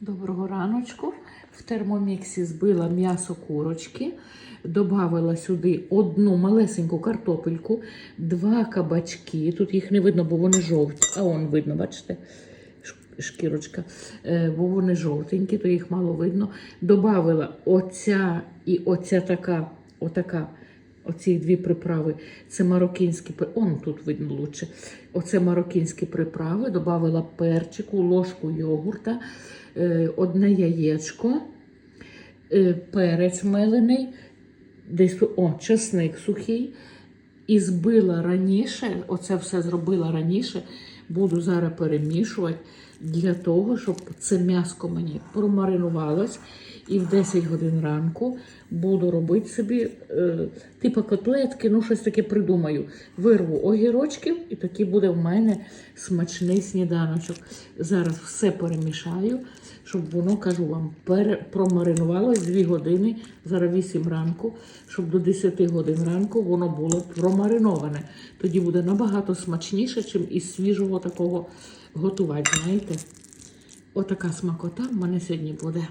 Доброго раночку. В термоміксі збила м'ясо курочки, додавила сюди одну малесеньку картопельку, два кабачки. Тут їх не видно, бо вони жовті. А он видно, бачите? Шкірочка, Е, бо вони жовтенькі, то їх мало видно. Добавила оця і оця така, отака, оці дві приправи. Це мароккінські при- Он тут видно лучше. Оце мароккінські приправи. Добавила перчику, ложку йогурта, е, одне яєчко, е, перець мелений, десь о, чесник сухий. І збила раніше, оце все зробила раніше. Буду зараз перемішувати для того, щоб це м'яско мені промаринувалось. І в 10 годин ранку буду робити собі е, типу котлетки, ну щось таке придумаю. Вирву огірочків, і такий буде в мене смачний сніданочок. Зараз все перемішаю, щоб воно, кажу вам, промаринувалось 2 години, зараз 8 ранку, щоб до 10 годин ранку воно було промариноване. Тоді буде набагато смачніше, чим із свіжого такого готувати. Знаєте, отака смакота в мене сьогодні буде.